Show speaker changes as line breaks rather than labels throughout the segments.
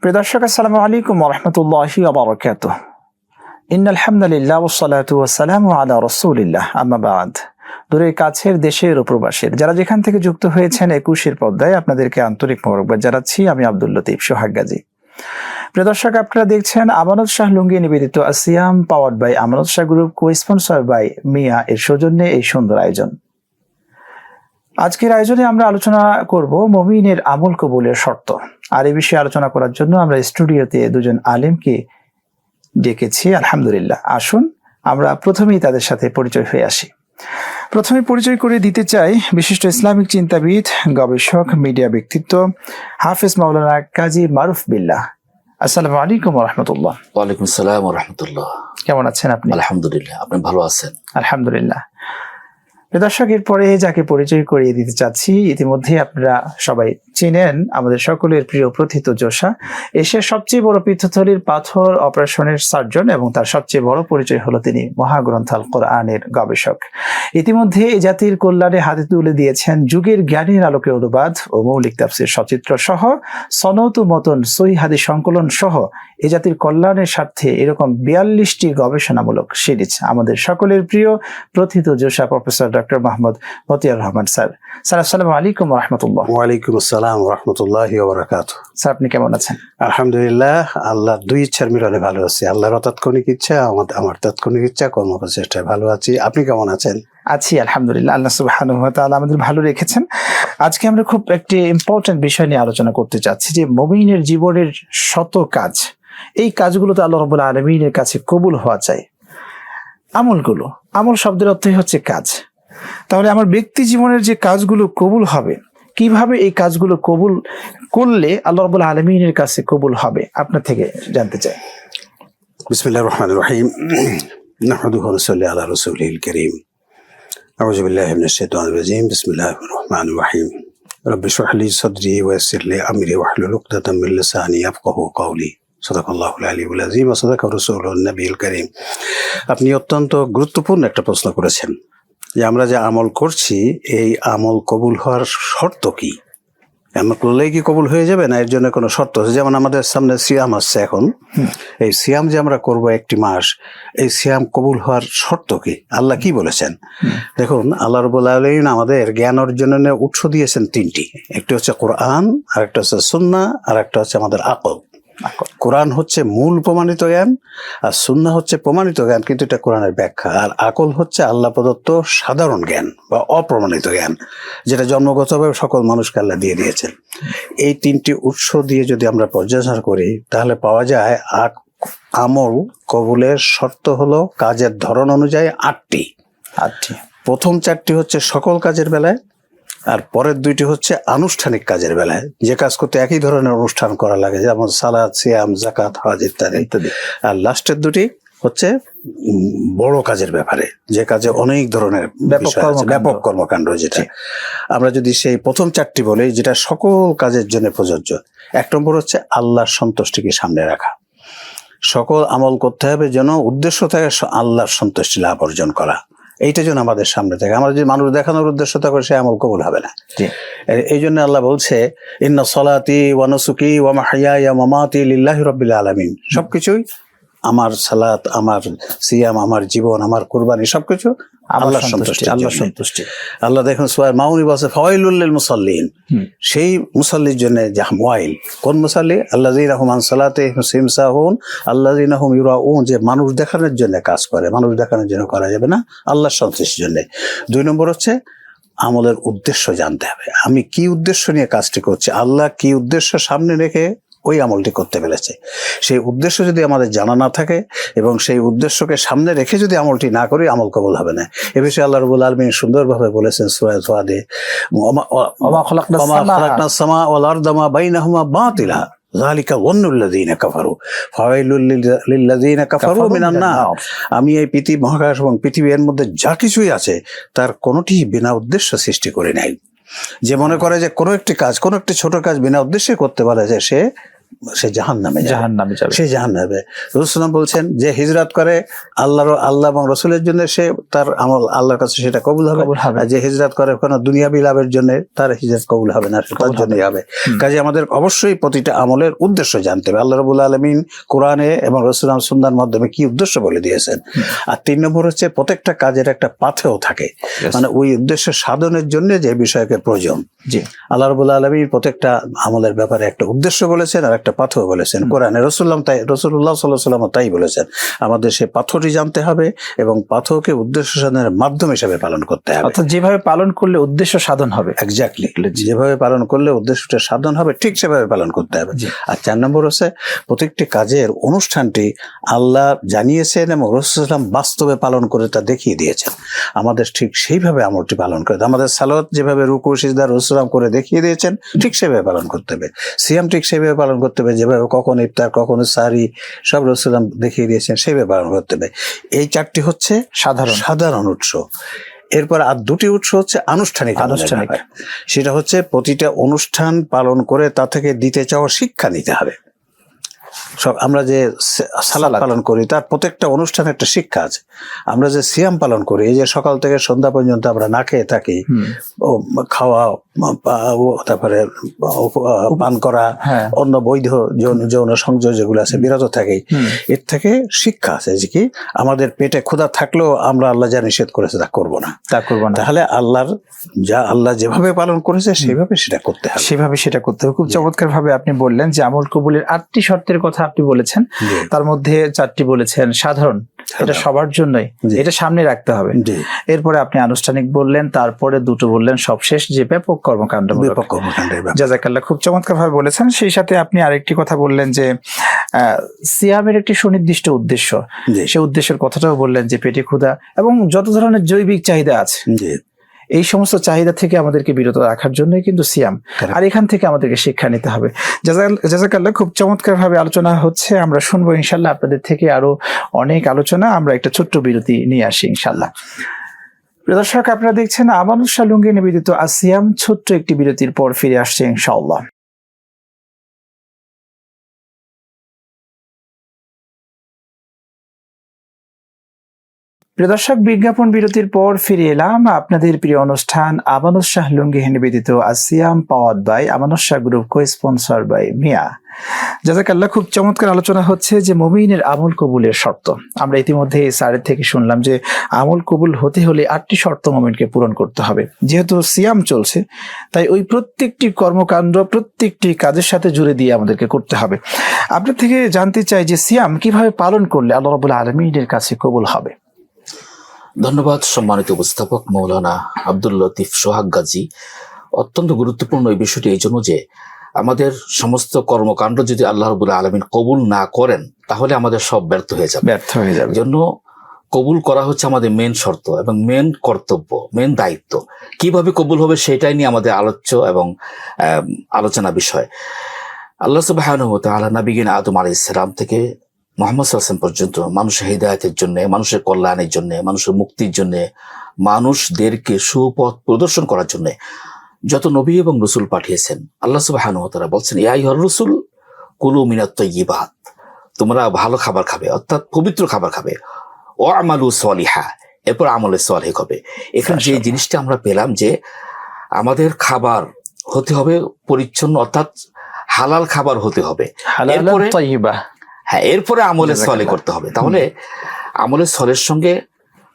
প্রিয় দর্শক, আসসালামু আলাইকুম রহমতুল্লাহি আবরকাত ইন আলহামদুলিল্লাহ ওসালাতু ওয়াসালামু আলা রসুলিল্লাহ। আম্মা বাদ। দূরের কাছের দেশের ও প্রবাসের যারা যেখান থেকে যুক্ত হয়েছেন একুশের পর্দায়, আপনাদেরকে আন্তরিক মোরকবাদ জানাচ্ছি। আমি আব্দুল লতিফ সোহাগ গাজী। প্রিয় আপনারা দেখছেন আমানত শাহ লুঙ্গি নিবেদিত আসিয়াম powered by Amanat Shah group co sponsor by মিয়া। এর সৌজন্যে এই সুন্দর আয়োজন। আজকের আয়োজনে আমরা আলোচনা করব মমিনের আমল কবুলের শর্ত। আর এই বিষয়ে আলোচনা করার জন্য আমরা স্টুডিওতে দুজন আলেমকে ডেকেছি আলহামদুলিল্লাহ। আসুন আমরা প্রথমেই তাদের সাথে পরিচয় হয়ে আসি। প্রথমে পরিচয় করে দিতে চাই বিশিষ্ট ইসলামিক চিন্তাবিদ গবেষক মিডিয়া ব্যক্তিত্ব হাফেজ মাওলানা কাজী মারুফ বিল্লাহ। আসসালামু আলাইকুম রহমতুল্লাহ।
ওয়ালাইকুম সালাম রহমতুল্লাহ।
কেমন আছেন আপনি?
আলহামদুলিল্লাহ আপনি ভালো আছেন?
আলহামদুলিল্লাহ। দর্শক, এরপরে যাকে পরিচয় করিয়ে দিতে চাচ্ছি, ইতিমধ্যে আপনারা সবাই চিনেন আমাদের সকলের প্রিয় প্রথিত যোশা এশিয়ার সবচেয়ে বড় পৃথ্বথলির পাথর অপারেশনের সার্জন এবং তার সবচেয়ে বড় পরিচয় হলো তিনি মহাগ্রন্থ আল কোরআনের গবেষক। ইতিমধ্যে এই জাতির কল্যাণে হাতে তুলে দিয়েছেন যুগের জ্ঞানের আলোকে অনুবাদ ও মৌলিক তাফসির সচিত্র সহ সনত মতন সহি হাদি সংকলন সহ এ জাতির কল্যাণের স্বার্থে এরকম বিয়াল্লিশটি গবেষণামূলক সিরিজ আমাদের সকলের প্রিয় প্রথিত যোশা professor doctor Mohammad Motiar Rahman sir. Sir আসসালামু আলাইকুম রহমতুল্লাহ
ওয়ালাইকুম আসসালাম রহমতুল্লাহ ওবরাকাত
স্যার আপনি কেমন আছেন?
আলহামদুলিল্লাহ আল্লাহর দুই ইচ্ছার মিলনে ভালো আছি। আল্লাহর তাৎক্ষণিক ইচ্ছা আমার আমার তাৎক্ষণিক ইচ্ছা কর্মপ্রচেষ্টায় ভালো আছি। আপনি কেমন আছেন?
আছি আলহামদুলিল্লাহ। আল্লাহ তাআলা আমাদের ভালো রেখেছেন। আজকে আমরা খুব একটি ইম্পর্টেন্ট বিষয় নিয়ে আলোচনা করতে চাচ্ছি যে মুমিনের জীবনের শত কাজ। এই কাজগুলো তো আল্লাহ রাব্বুল আলামিনের কাছে কবুল হওয়া চাই। আমলগুলো আমল শব্দের অর্থই হচ্ছে কাজ। তাহলে আমার ব্যক্তি জীবনের যে কাজগুলো কবুল হবে কিভাবে এই কাজগুলো কবুল করলে আল্লাহ রাব্বুল আলামিনের কাছে কবুল হবে আপনার থেকে জানতে চাই
বিসমিল্লাহ রহমান রহিম نحمده ونصلي على رسوله الكريم أعوذ بالله من الشيطان الرجيم بسم الله الرحمن الرحيم رب اشرح لي صدري ويسر لي أمري واحلل عقدة من لساني يفقه قولي صدق الله العلي العظيم وصدق رسوله النبي الكريم আপনি অত্যন্ত গুরুত্বপূর্ণ একটা প্রশ্ন করেছেন যে আমরা যে আমল করছি এই আমল কবুল হওয়ার শর্ত কি? আমল করলেই কি কবুল হয়ে যাবে না? এর জন্য কোনো শর্ত আছে? যেমন আমাদের সামনে সিয়াম আসছে এখন। এই সিয়াম যে আমরা করব একটি মাস এই সিয়াম কবুল হওয়ার শর্ত কি? আল্লাহ কি বলেছেন? দেখুন আল্লাহ রবুল আলমিন আমাদের জ্ঞান অর্জনের উৎস দিয়েছেন তিনটি। একটি হচ্ছে কোরআন আর একটা হচ্ছে সুন্না আর একটা হচ্ছে আমাদের আকল। কোরআন হচ্ছে মূল প্রমাণিত জ্ঞান আর সুন্না হচ্ছে প্রমাণিত জ্ঞান কিন্তু এটা কোরআনের ব্যাখ্যা। আর আকল হচ্ছে আল্লাহ প্রদত্ত সাধারণ জ্ঞান বা অপ্রমাণিত জ্ঞান যেটা জন্মগতভাবে সকল মানুষকে আল্লাহ দিয়ে দিয়েছেন। এই তিনটি উৎস দিয়ে যদি আমরা পর্যালোচনা করি তাহলে পাওয়া যায় আক আমল কবুলের শর্ত হলো কাজের ধরন অনুযায়ী আটটি।
আটটি।
প্রথম চারটি হচ্ছে সকল কাজের বেলায় আর পরের দুইটি হচ্ছে আনুষ্ঠানিক কাজের বেলায়। যে কাজ করতে একই ধরনের অনুষ্ঠান করা লাগে যেমন সালাদ সিয়াম জাকাত হজ ইত্যাদি।
ইত্যাদি।
আর লাস্টের দুটি হচ্ছে বড় কাজের ব্যাপারে। যে কাজে অনেক ধরনের
ব্যাপক কর্মকাণ্ড।
ব্যাপক কর্মকাণ্ড যেটা। আমরা যদি সেই প্রথম চারটি বলি যেটা সকল কাজের জন্য প্রযোজ্য। এক নম্বর হচ্ছে আল্লাহর সন্তুষ্টিকে সামনে রাখা। সকল আমল করতে হবে যেন উদ্দেশ্য থাকে আল্লাহর সন্তুষ্টি লাভ অর্জন করা। এইটা যেন আমাদের সামনে থাকে। আমরা যদি মানুষ দেখানোর উদ্দেশ্য থাকে সে আমল কবুল হবে না। এই জন্য আল্লাহ বলছে ইন্না সলাতি ওয়ানসুকি ওয়া মাহিয়া ইয়া মামাতি লিল্লাহি রব্বিল আলামিন। সবকিছুই আমার সালাত আমার সিয়াম আমার জীবন আমার কুরবানি সবকিছু
আল্লাহ সন্তুষ্টি আল্লাহ
আল্লাহ
সন্তুষ্টি।
আল্লাহ দেখুন সোয়ার মাউনি ফাওয়াইলুল মুসাল্লিন। সেই মুসাল্লির জন্য কোন মুসাল্লি? রহমান সালাতে সিমসাহুন ইউরাউন যে মানুষ দেখানোর জন্য কাজ করে মানুষ দেখানোর জন্য করা যাবে না আল্লাহর সন্তুষ্টির জন্য। দুই নম্বর হচ্ছে আমলের উদ্দেশ্য জানতে হবে। আমি কি উদ্দেশ্য নিয়ে কাজটি করছি? আল্লাহ কি উদ্দেশ্য সামনে রেখে ওই আমলটি করতে পেরেছে। সেই উদ্দেশ্য যদি আমাদের জানা না থাকে এবং সেই উদ্দেশ্যকে সামনে রেখে যদি আমলটি না করি আমল কবল হবে না। এ বিষয়ে আল্লাহ রবুল আলমিন সুন্দরভাবে বলেছেন সুরায় সোয়াদে। সামা। বাতিলা। আমি এই পৃথিবী মহাকাশ এবং পৃথিবীর মধ্যে যা কিছুই আছে তার কোনোটি বিনা উদ্দেশ্য সৃষ্টি করে নাই। যে মনে করে যে কোনো একটি কাজ কোনো একটি ছোট কাজ বিনা উদ্দেশ্যে করতে পারে যে সে সে জাহান নামে
জাহান নামে যাবে।
সে জাহান নামে রসুলাম বলছেন যে হিজরত করে আল্লাহর আল্লাহ এবং রসুলের জন্য সে তার আমল আল্লাহর কাছে সেটা কবুল হবে। আর যে হিজরত করে কোনো দুনিয়াবি লাভের জন্য তার হিজরত কবুল হবে না তার জন্যই হবে। কাজে আমাদের অবশ্যই প্রতিটা আমলের উদ্দেশ্য জানতে হবে। আল্লাহ রবুল আলমিন কোরআনে এবং রসুলাম সুন্দার মাধ্যমে কি উদ্দেশ্য বলে দিয়েছেন? আর তিন নম্বর হচ্ছে প্রত্যেকটা কাজের একটা পাথেও থাকে। মানে ওই উদ্দেশ্য সাধনের জন্য যে বিষয়কে প্রয়োজন।
জি।
আল্লাহ রবুল্লা আলমী প্রত্যেকটা আমলের ব্যাপারে একটা উদ্দেশ্য বলেছেন আর একটা পাথর বলেছেন। কোরআনে রসুল্লাম তাই রসুল্লাহ সাল্লাহ সাল্লাম তাই বলেছেন আমাদের সে পাথরই জানতে হবে এবং পাথরকে উদ্দেশ্য সাধনের মাধ্যম হিসাবে পালন করতে হবে।
অর্থাৎ যেভাবে পালন করলে উদ্দেশ্য সাধন হবে।
এক্স্যাক্টলি যেভাবে পালন করলে উদ্দেশ্যটা সাধন হবে ঠিক সেভাবে পালন করতে হবে। আর চার নম্বর হচ্ছে প্রত্যেকটি কাজের অনুষ্ঠানটি আল্লাহ জানিয়েছেন এবং রসুলাম বাস্তবে পালন করে তা দেখিয়ে দিয়েছেন। আমাদের ঠিক সেইভাবে আমলটি পালন করে আমাদের সালত যেভাবে রুকু সিজদা রসুলাম করে দেখিয়ে দিয়েছেন ঠিক সেভাবে পালন করতে হবে। সিয়াম ঠিক সেভাবে পালন করতে হবে যেভাবে কখন ইফতার কখন সারি সব রসুলাম দেখিয়ে দিয়েছেন সেভাবে পালন করতে হবে। এই চারটি হচ্ছে
সাধারণ।
সাধারণ উৎস। এরপর আর দুটি উৎস হচ্ছে আনুষ্ঠানিক
আনুষ্ঠানিক।
সেটা হচ্ছে প্রতিটা অনুষ্ঠান পালন করে তা থেকে দিতে চাওয়া শিক্ষা নিতে হবে। সব আমরা যে সালাদ। পালন করি তার প্রত্যেকটা অনুষ্ঠানে একটা শিক্ষা আছে। আমরা যে সিয়াম পালন করি এই যে সকাল থেকে সন্ধ্যা পর্যন্ত আমরা না খেয়ে থাকি খাওয়া তারপরে পান করা
হ্যাঁ।
অন্য বৈধ যৌন যৌন সংযোগ যেগুলো আছে বিরত থাকি। এর থেকে শিক্ষা আছে যে কি আমাদের পেটে ক্ষুধা থাকলেও আমরা আল্লাহ যা নিষেধ করেছে তা করব না।
তা করব না।
তাহলে আল্লাহর যা আল্লাহ যেভাবে পালন করেছে সেভাবে সেটা করতে হবে।
সেভাবে সেটা করতে হবে। খুব চমৎকার ভাবে আপনি বললেন যে আমল কবুলের আটটি শর্তের কথা আপনি বলেছেন তার মধ্যে চারটি বলেছেন সাধারণ এটা সবার জন্যই। এটা সামনে রাখতে হবে। এরপরে আপনি আনুষ্ঠানিক বললেন তারপরে দুটো বললেন সবশেষ যে ব্যাপক কর্মকাণ্ড
বিপক্ষ কর্মকাণ্ডের ব্যাপার।
জাজাকাল্লাহ খুব চমৎকার ভাবে বলেছেন। সেই সাথে আপনি আরেকটি কথা বললেন যে আহ, সিয়ামের একটি সুনির্দিষ্ট উদ্দেশ্য। সেই উদ্দেশ্যের কথাটাও বললেন যে পেটে ক্ষুধা এবং যত ধরনের জৈবিক চাহিদা আছে এই সমস্ত চাহিদা থেকে আমাদেরকে বিরত রাখার জন্যই কিন্তু সিয়াম। আর এখান থেকে আমাদেরকে শিক্ষা নিতে হবে। জাজাক- জাজাকাল্লাহ খুব চমৎকার ভাবে আলোচনা হচ্ছে। আমরা শুনব ইনশাল্লাহ আপনাদের থেকে আরও অনেক আলোচনা। আমরা একটা ছোট্ট বিরতি নিয়ে আসি ইনশাল্লাহ। প্রদর্শক আপনারা দেখছেন আমানুর লুঙ্গি নিবেদিত আসিয়াম ছোট্ট একটি বিরতির পর ফিরে আসছে ইনশাআল্লাহ প্রিয় দর্শক, বিজ্ঞাপন বিরতির পর ফিরে এলাম। আপনাদের প্রিয় অনুষ্ঠান আমানুস শাহ লুঙ্গি নিবেদিত আসিয়াম power by Amanat Shah group co sponsor by মিয়া। জাজাকাল্লাহ, খুব চমৎকার আলোচনা হচ্ছে যে মমিনের আমল কবুলের শর্ত। আমরা ইতিমধ্যে এই স্যারের থেকে শুনলাম যে আমল কবুল হতে হলে আটটি শর্ত মমিনকে পূরণ করতে হবে। যেহেতু সিয়াম চলছে, তাই ওই প্রত্যেকটি কর্মকাণ্ড, প্রত্যেকটি কাজের সাথে জুড়ে দিয়ে আমাদেরকে করতে হবে। আপনার থেকে জানতে চাই যে সিয়াম কীভাবে পালন করলে আল্লাহ রবুল্লা আলমিনের কাছে কবুল হবে।
ধন্যবাদ সম্মানিত উপস্থাপক মৌলানা আব্দুল লতিফ সোহাগ গাজী। অত্যন্ত গুরুত্বপূর্ণ এই বিষয়টি এই জন্য যে আমাদের সমস্ত কর্মকাণ্ড যদি আল্লাহ রবুল্লাহ আলমিন কবুল না করেন তাহলে আমাদের সব ব্যর্থ হয়ে যাবে।
ব্যর্থ হয়ে যাবে।
জন্য কবুল করা হচ্ছে আমাদের মেন শর্ত এবং মেন কর্তব্য মেন দায়িত্ব। কীভাবে কবুল হবে সেটাই নিয়ে আমাদের আলোচ্য এবং আলোচনা বিষয়। আল্লাহ সুবাহ নবীন আদম আলী ইসলাম থেকে মোহাম্মদ সাল্লাম পর্যন্ত মানুষের হৃদায়তের জন্য মানুষের কল্যাণের জন্য মানুষের মুক্তির জন্য মানুষদেরকে সুপথ প্রদর্শন করার জন্য যত নবী এবং রসুল পাঠিয়েছেন আল্লাহ সুবাহ তারা বলছেন ইয়াই হর রসুল কুলু মিনাত্ত ইবাদ তোমরা ভালো খাবার খাবে অর্থাৎ পবিত্র খাবার খাবে। ও আমালু সলিহা এরপর আমলে সলেহ হবে। এখানে যে জিনিসটা আমরা পেলাম যে আমাদের খাবার হতে হবে পরিচ্ছন্ন অর্থাৎ হালাল খাবার হতে হবে। হ্যাঁ এরপরে আমলে সলে করতে হবে। তাহলে আমলে সলের সঙ্গে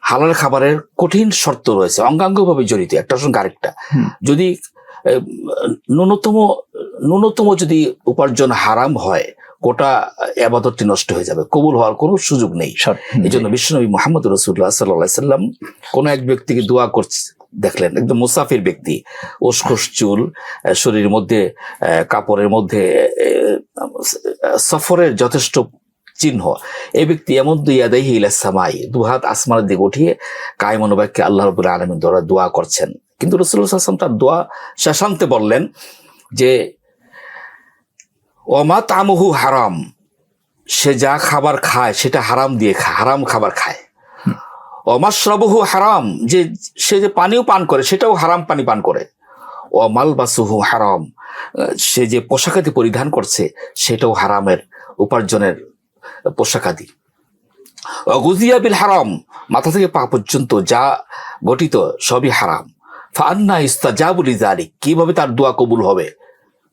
হালাল খাবারের কঠিন শর্ত রয়েছে অঙ্গাঙ্গভাবে জড়িত। একটা সঙ্গে আরেকটা। যদি ন্যূনতম ন্যূনতম যদি উপার্জন হারাম হয় গোটা আবাদতটি নষ্ট হয়ে যাবে কবুল হওয়ার কোনো সুযোগ নেই। এই জন্য বিশ্বনবী মোহাম্মদ রসুল্লাহ সাল্লাহ সাল্লাম কোন এক ব্যক্তিকে দোয়া করছে দেখলেন, একদম মুসাফির ব্যক্তি। ওসখোস চুল শরীরের মধ্যে কাপড়ের মধ্যে সফরের যথেষ্ট চিহ্ন। এই ব্যক্তি এমন দুইয়াদাহি ইলাসামাই দুহাত আসমানের দিকে উঠিয়ে কায়মনোবাক্যে আল্লাহ রবুল আলমীর দ্বারা দোয়া করছেন। কিন্তু রসুল্লাহ আসলাম তার দোয়া শেষান্তে বললেন যে ওমা তামহু হারাম, সে যা খাবার খায়, সেটা হারাম দিয়ে খায় হারাম খাবার খায়। অমাশ্রবহু হারাম, যে সে যে পানিও পান করে, সেটাও হারাম পানি পান করে। ও মালবাসুহু হারাম, সে যে পোশাকাদি পরিধান করছে, সেটাও হারামের উপার্জনের পোশাকাদি গুজিয়া বিল হারাম, মাথা থেকে পা পর্যন্ত যা গঠিত সবই হারাম। ফান্না ইস্তা যা বলি জারি কীভাবে তার দোয়া কবুল হবে?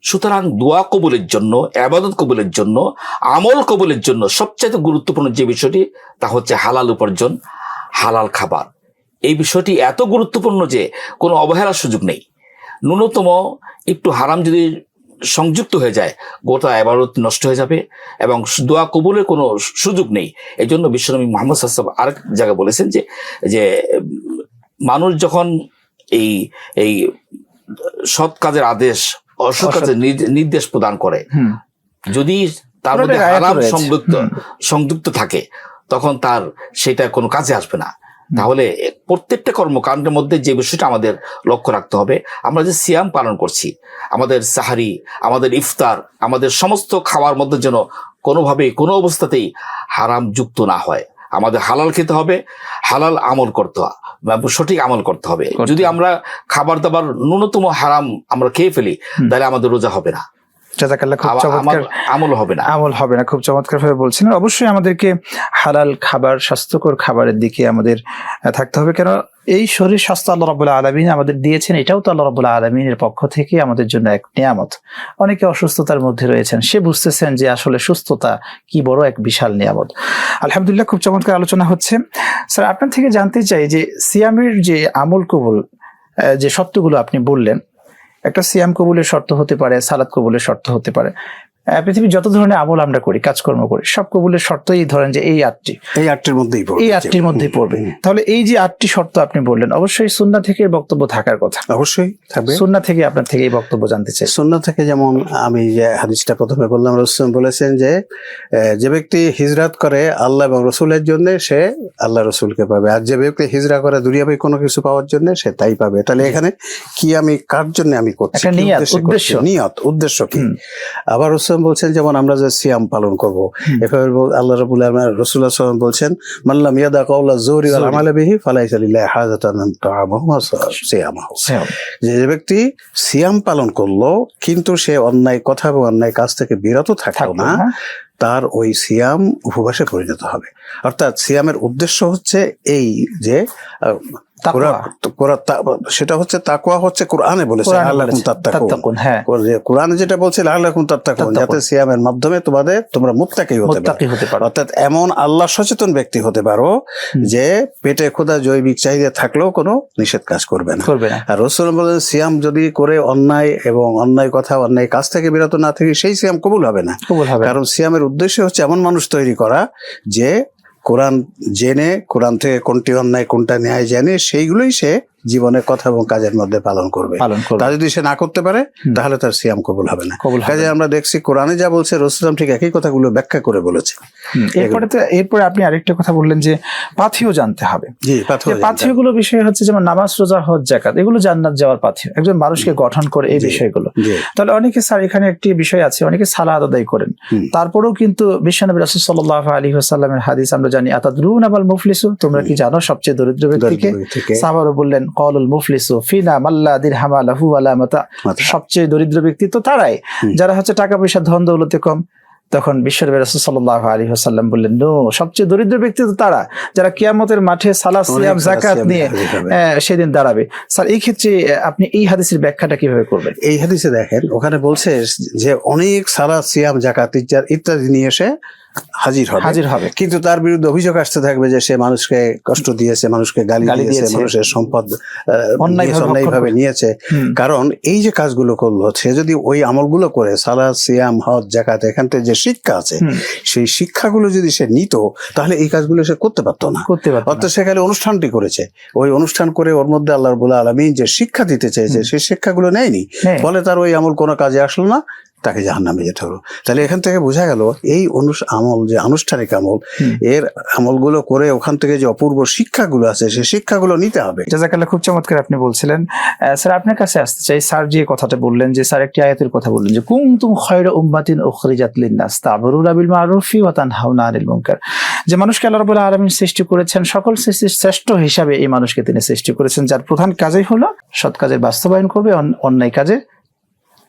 সুতরাং দোয়া কবুলের জন্য আবাদত কবুলের জন্য, আমল কবুলের জন্য সবচেয়ে গুরুত্বপূর্ণ যে বিষয়টি, তা হচ্ছে হালাল উপার্জন। হালাল খাবার। এই বিষয়টি এত গুরুত্বপূর্ণ যে কোনো অবহেলার সুযোগ নেই। ন্যূনতম একটু হারাম যদি সংযুক্ত হয়ে যায় গোটা এবারত নষ্ট হয়ে যাবে এবং দোয়া কবুলের কোনো সুযোগ নেই। এই জন্য বিশ্বনবী মোহাম্মদ সাল্লাম আরেক জায়গায় বলেছেন যে যে মানুষ যখন এই এই সৎ কাজের আদেশ অসৎ
অসৎ-
কাজের নির্দেশ প্রদান করে যদি তার মধ্যে হারাম সংযুক্ত সংযুক্ত থাকে তখন তার সেটা কোনো কাজে আসবে না। তাহলে প্রত্যেকটা কর্মকাণ্ডের মধ্যে যে বিষয়টা আমাদের লক্ষ্য রাখতে হবে আমরা যে সিয়াম পালন করছি আমাদের সাহারি আমাদের ইফতার আমাদের সমস্ত খাওয়ার মধ্যে যেন কোনোভাবেই কোনো অবস্থাতেই হারাম যুক্ত না হয়। আমাদের হালাল খেতে হবে হালাল আমল করতে হবে সঠিক আমল করতে হবে। যদি আমরা খাবার দাবার ন্যূনতম হারাম আমরা খেয়ে ফেলি তাহলে আমাদের রোজা হবে না।
জাজাকাল্লাহ খুব চমৎকার
আমল হবে না।
আমল হবে না খুব চমৎকার ভাবে বলছেন অবশ্যই আমাদেরকে হালাল খাবার স্বাস্থ্যকর খাবারের দিকে আমাদের থাকতে হবে। কেন এই শরীর স্বাস্থ্য আল্লাহ রাবুল্লাহ আলমিন আমাদের দিয়েছেন এটাও তো আল্লাহ রাবুল্লাহ আলমিনের পক্ষ থেকে আমাদের জন্য এক নিয়ামত। অনেকে অসুস্থতার মধ্যে রয়েছেন সে বুঝতেছেন যে আসলে সুস্থতা কি বড় এক বিশাল নিয়ামত। আলহামদুলিল্লাহ খুব চমৎকার আলোচনা হচ্ছে। স্যার আপনার থেকে জানতে চাই যে সিয়ামের যে আমল কবুল যে শর্তগুলো আপনি বললেন একটা সিয়াম কবুলের শর্ত হতে পারে সালাদ কবুলের শর্ত হতে পারে। পৃথিবীর যত ধরনের আমল আমরা করি কাজকর্ম করি সব কবুলের শর্তই ধরেন যে এই আটটি।
এই আটটির মধ্যেই পড়বে।
এই আটটির মধ্যেই পড়বে। তাহলে এই যে আটটি শর্ত আপনি বললেন অবশ্যই সুন্না থেকে বক্তব্য থাকার কথা।
অবশ্যই থাকবে।
সুন্না থেকে আপনার থেকে এই বক্তব্য জানতে চাই।
সুন্না থেকে যেমন আমি যে হাদিসটা প্রথমে বললাম রসুল বলেছেন যে যে ব্যক্তি হিজরাত করে আল্লাহ এবং রসুলের জন্য সে আল্লাহ রসুলকে পাবে। আর যে ব্যক্তি হিজরা করে দুনিয়াবে কোনো কিছু পাওয়ার জন্য সে তাই পাবে। তাহলে এখানে কি আমি কার জন্য আমি করছি।
নিয়ত
উদ্দেশ্য কি? আবার রসুল বলছেন যেমন আমরা যে সিয়াম পালন করব। এভাবে আল্লাহ রবুল রসুল্লাহ সাল্লাম বলছেন মাল্লাম ইয়াদা ওয়াল
জোহরি।
বিহি ফালাইসা লিল্লাহি হাজাতান আন তা'আমাহু ওয়া সিয়ামাহু। যে যে ব্যক্তি সিয়াম পালন করল কিন্তু সে অন্যায় কথা এবং অন্যায় কাজ থেকে বিরত থাকল না তার ওই সিয়াম উপবাসে পরিণত হবে। অর্থাৎ সিয়ামের উদ্দেশ্য হচ্ছে এই যে সেটা হচ্ছে তাকওয়া হচ্ছে কোরআনে বলেছে
কোরআনে হ্যাঁ।
কোরআনে যেটা বলছে তাত্তাকুন। যাতে সিয়ামের মাধ্যমে তোমাদের তোমরা হতে পারো। অর্থাৎ এমন আল্লাহ সচেতন ব্যক্তি হতে পারো যে পেটে ক্ষুধা জৈবিক চাহিদা থাকলেও কোনো নিষেধ কাজ করবে না।
করবে না।
আর রসুল বলেন সিয়াম যদি করে অন্যায় এবং অন্যায় কথা অন্যায় কাজ থেকে বিরত না থেকে সেই সিয়াম কবুল হবে না।
কবুল হবে
কারণ সিয়ামের উদ্দেশ্য হচ্ছে এমন মানুষ তৈরি করা যে কোরআন জেনে কোরআন থেকে কোনটি অন্যায় কোনটা ন্যায় জেনে সেইগুলোই সে জীবনের কথা এবং কাজের মধ্যে পালন করবে। তা যদি সে না করতে পারে তাহলে তার সিয়াম কবুল হবে না। কাজে আমরা দেখছি কোরআনে যা বলছে রসুলাম ঠিক একই কথাগুলো ব্যাখ্যা করে বলেছে।
এরপরে এরপরে আপনি আরেকটা কথা বললেন যে পাথিও জানতে হবে।
জি পাথর
পাথিওগুলো বিষয় হচ্ছে যেমন নামাজ রোজা হজ জাকাত এগুলো জান্নাত যাওয়ার পাথিও। একজন মানুষকে গঠন করে এই বিষয়গুলো। তাহলে অনেকে স্যার এখানে একটি বিষয় আছে অনেকে সালাদ আদায় করেন। তারপরেও কিন্তু বিশ্বনবী রাসূল সাল্লাল্লাহু আলী ওয়াসাল্লামের হাদিস আমরা জানি আতাদরুন আবাল মুফলিসু তোমরা কি জানো সবচেয়ে দরিদ্র ব্যক্তিকে। সাহাবারা বললেন কলুল মুফলিসু ফিনা মাল্লা দিরহামা লাহু আলা মাতা। সবচেয়ে দরিদ্র ব্যক্তি তো তারাই। যারা হচ্ছে টাকা পয়সা ধন দৌলতে কম। তখন বিশ্বনবী রাসূল সাল্লাল্লাহু আলাইহি ওয়াসাল্লাম বললেন নো সবচেয়ে দরিদ্র ব্যক্তি তো তারা। যারা কিয়ামতের মাঠে সালাত সিয়াম যাকাত নিয়ে সেদিন দাঁড়াবে। স্যার এই ক্ষেত্রে আপনি এই হাদিসের ব্যাখ্যাটা কীভাবে করবেন?
এই হাদিসে দেখেন ওখানে বলছে যে অনেক সারা সিয়াম জাকাত ইত্যাদি- ইত্যাদি নিয়ে এসে হাজির হবে।
হাজির হবে।
কিন্তু তার বিরুদ্ধে অভিযোগ আসতে থাকবে যে সে মানুষকে কষ্ট দিয়েছে মানুষকে গালি দিয়েছে। মানুষের সম্পদ
অন্যায়ভাবে
নিয়েছে, কারণ এই যে কাজগুলো করল সে যদি ওই আমলগুলো করে সালা সিয়াম হজ জাকাত এখান থেকে যে শিক্ষা আছে সেই শিক্ষাগুলো যদি সে নিত তাহলে এই কাজগুলো সে করতে পারতো না।
করতে পারতো।
অর্থাৎ সেখানে অনুষ্ঠানটি করেছে। ওই অনুষ্ঠান করে ওর মধ্যে আল্লাহ রবুল্লা আলমী যে শিক্ষা দিতে চেয়েছে। সেই শিক্ষাগুলো নেয়নি। ফলে তার ওই আমল কোনো কাজে আসলো না। তাকে জাহান নামে যেতে হলো। তাহলে এখান থেকে বোঝা গেল এই অনুষ আমল যে আনুষ্ঠানিক আমল এর আমলগুলো করে ওখান থেকে যে অপূর্ব শিক্ষাগুলো আছে সেই শিক্ষাগুলো নিতে হবে।
জাজাকাল্লাহ খুব চমৎকার আপনি বলছিলেন। স্যার আপনার কাছে আসতে চাই স্যার যে কথাটা বললেন যে স্যার একটি আয়াতের কথা বললেন যে কুনতুম খায়রা উম্মাতিন উখরিজাত লিন-নাস তা'মুরুনা বিল মা'রুফি ওয়া তানহাউনা আনিল মুনকার। যে মানুষকে আল্লাহ রাব্বুল আলামিন সৃষ্টি করেছেন সকল সৃষ্টির শ্রেষ্ঠ হিসাবে এই মানুষকে তিনি সৃষ্টি করেছেন যার প্রধান কাজই হলো সৎ কাজের বাস্তবায়ন করবে অন্যায় কাজে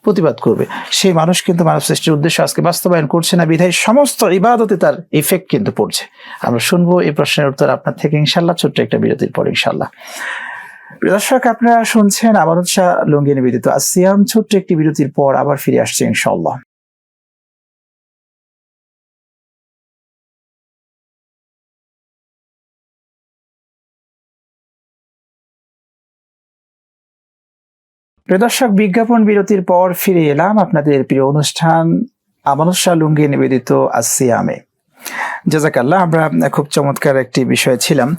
প্রতিবাদ করবে। সেই মানুষ কিন্তু মানব সৃষ্টির উদ্দেশ্য আজকে বাস্তবায়ন করছে না, বিধায় সমস্ত ইবাদতে তার ইফেক্ট কিন্তু পড়ছে। আমরা শুনব এই প্রশ্নের উত্তর আপনার থেকে ইনশাল্লাহ, ছোট্ট একটা বিরতির পর ইনশাল্লাহ। দর্শক, আপনারা শুনছেন আমানত শাহ লঙ্গি নিবেদিত আসিয়াম ছোট্ট একটি বিরতির পর আবার ফিরে আসছে ইনশাল্লাহ। প্রিয় দর্শক বিজ্ঞাপন বিরতির পর ফিরে এলাম আপনাদের প্রিয় অনুষ্ঠান আমানুষা লুঙ্গি নিবেদিত আসিয়ামে। জাজাকাল্লাহ আমরা খুব চমৎকার একটি বিষয় ছিলাম।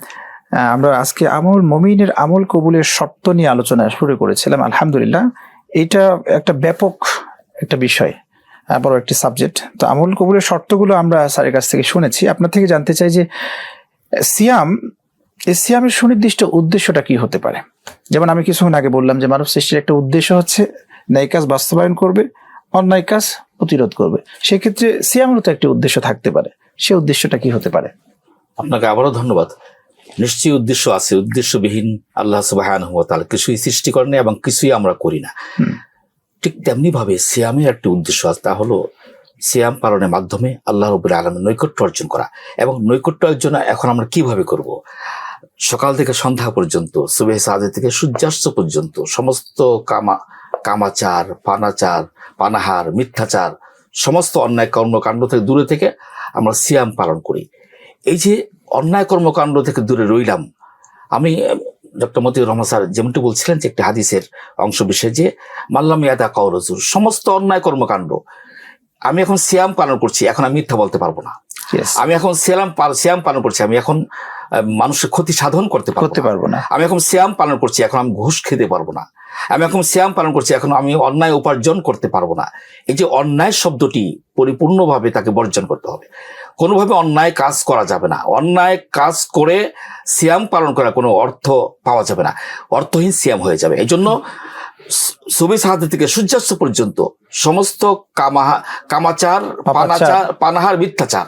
আমরা আজকে আমল, মমিনের আমল কবুলের শর্ত নিয়ে আলোচনা শুরু করেছিলাম, আলহামদুলিল্লাহ। এটা একটা ব্যাপক একটা বিষয় বড় একটি সাবজেক্ট। তো আমল কবুলের শর্তগুলো আমরা স্যারের কাছ থেকে শুনেছি। আপনার থেকে জানতে চাই যে, সিয়াম, এই সিয়ামের সুনির্দিষ্ট উদ্দেশ্যটা কি হতে পারে? যেমন আমি কিছুক্ষণ আগে বললাম যে মানব সৃষ্টির একটা উদ্দেশ্য হচ্ছে ন্যায় কাজ বাস্তবায়ন করবে অন্যায় কাজ প্রতিরোধ করবে। সেক্ষেত্রে সিয়ামেরও তো একটি উদ্দেশ্য থাকতে পারে। সে উদ্দেশ্যটা কি হতে পারে?
আপনাকে আবারও ধন্যবাদ। নিশ্চয়ই উদ্দেশ্য আছে। উদ্দেশ্যবিহীন আল্লাহ সুবাহান তাআলা কিছুই সৃষ্টি করেনি এবং কিছুই আমরা করি না। ঠিক তেমনি ভাবে সিয়ামের একটি উদ্দেশ্য আছে তা হলো সিয়াম পালনের মাধ্যমে আল্লাহ রবুল আলমের নৈকট্য অর্জন করা। এবং নৈকট্য অর্জন এখন আমরা কীভাবে করব? সকাল থেকে সন্ধ্যা পর্যন্ত, সুবেহ সাদে থেকে সূর্যাস্ত পর্যন্ত সমস্ত কামা, কামাচার, পানাচার, পানাহার, মিথ্যাচার, সমস্ত অন্যায় কর্মকাণ্ড থেকে দূরে থেকে আমরা সিয়াম পালন করি। এই যে অন্যায় কর্মকাণ্ড থেকে দূরে রইলাম, আমি, ডক্টর মতিউর রহমান স্যার যেমনটি বলছিলেন যে একটি হাদিসের অংশ বিষয় যে মাল্লাম ইয়াদা কৌরজুর সমস্ত অন্যায় কর্মকাণ্ড আমি এখন সিয়াম পালন করছি এখন আমি মিথ্যা বলতে পারব না। আমি এখন সিয়াম পাল- সিয়াম পালন করছি আমি এখন মানুষের ক্ষতি সাধন করতে
করতে পারব না।
আমি এখন সিয়াম পালন করছি এখন আমি ঘুষ খেতে পারব না। আমি এখন সিয়াম পালন করছি এখন আমি অন্যায় উপার্জন করতে পারব না। এই যে অন্যায় শব্দটি পরিপূর্ণভাবে তাকে বর্জন করতে হবে। কোনোভাবে অন্যায় কাজ করা যাবে না। অন্যায় কাজ করে সিয়াম পালন করার কোনো অর্থ পাওয়া যাবে না। অর্থহীন সিয়াম হয়ে যাবে। এই জন্য সাহাতে থেকে সূর্যাস্ত পর্যন্ত সমস্ত কামাহা কামাচার পানাচার পানাহার মিথ্যাচার।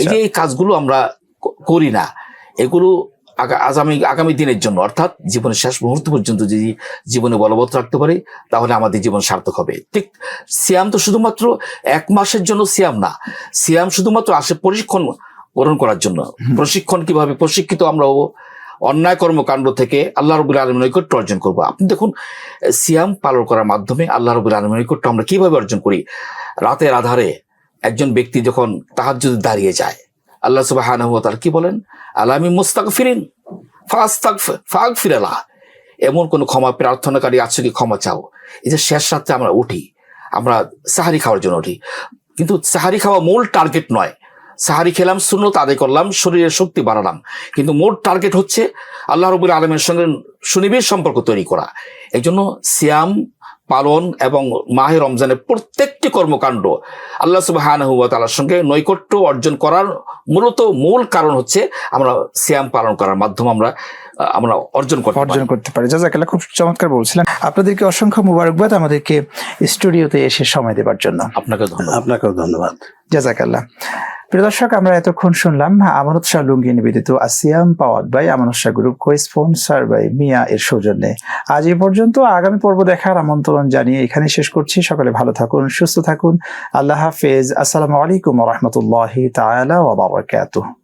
এই যে এই কাজগুলো আমরা করি না এগুলো আগা- আগামী আগামী দিনের জন্য অর্থাৎ জীবনের শেষ মুহূর্ত পর্যন্ত যদি জীবনে বলবৎ রাখতে পারি তাহলে আমাদের জীবন সার্থক হবে। ঠিক সিয়াম তো শুধুমাত্র এক মাসের জন্য সিয়াম না সিয়াম শুধুমাত্র আসে প্রশিক্ষণ গ্রহণ করার জন্য। প্রশিক্ষণ কীভাবে? প্রশিক্ষিত আমরা হব অন্যায় কর্মকাণ্ড থেকে আল্লাহ রবুল আলম নৈকট্য অর্জন করব। আপনি দেখুন, সিয়াম পালন করার মাধ্যমে আল্লাহ রবুল আলম নৈকট্য আমরা কীভাবে অর্জন করি? রাতের আধারে একজন ব্যক্তি যখন তাহার যদি দাঁড়িয়ে যায়, আল্লাহ সুবাহ কি বলেন? আলামি মুস্তাক ফিরিন ফাস্তাক ফাগ ফিরালা এমন কোনো ক্ষমা, প্রার্থনাকারী আছে কি ক্ষমা চাও? এই যে শেষ রাত্রে আমরা উঠি, আমরা সাহারি খাওয়ার জন্য উঠি। কিন্তু সাহারি খাওয়া মূল টার্গেট নয় সাহারি খেলাম শূন্যতা আদায় করলাম শরীরের শক্তি বাড়ালাম। কিন্তু মোট টার্গেট হচ্ছে আল্লাহ রবুল আলমের সঙ্গে সুনিবিড় সম্পর্ক তৈরি করা। এই জন্য সিয়াম পালন এবং মাহে রমজানের প্রত্যেকটি কর্মকাণ্ড আল্লাহ সুবাহ তালার সঙ্গে নৈকট্য অর্জন করার মূলত মূল কারণ হচ্ছে আমরা সিয়াম পালন করার মাধ্যমে আমরা আমরা অর্জন করতে
অর্জন করতে পারে। জাজাকাল্লাহ খুব চমৎকার বলছিলেন। আপনাদেরকে অসংখ্য মুবারকবাদ আমাদেরকে স্টুডিওতে এসে সময় দেবার জন্য।
আপনাকে ধন্যবাদ।
আপনাকেও ধন্যবাদ।
জাজাকাল্লাহ। প্রিয় দর্শক, আমরা এতক্ষণ শুনলাম আমানত শাহ লুঙ্গি নিবেদিত আসিয়াম power by Amanat Shah group co sponsor by মিয়া এর সৌজন্যে। আজ এ পর্যন্ত আগামী পর্ব দেখার আমন্ত্রণ জানিয়ে এখানে শেষ করছি। সকলে ভালো থাকুন, সুস্থ থাকুন। আল্লাহ হাফেজ। আসসালামু আলাইকুম রহমতুল্লাহ তাআলা ওবরাকাতুহ বারাকাতুহু।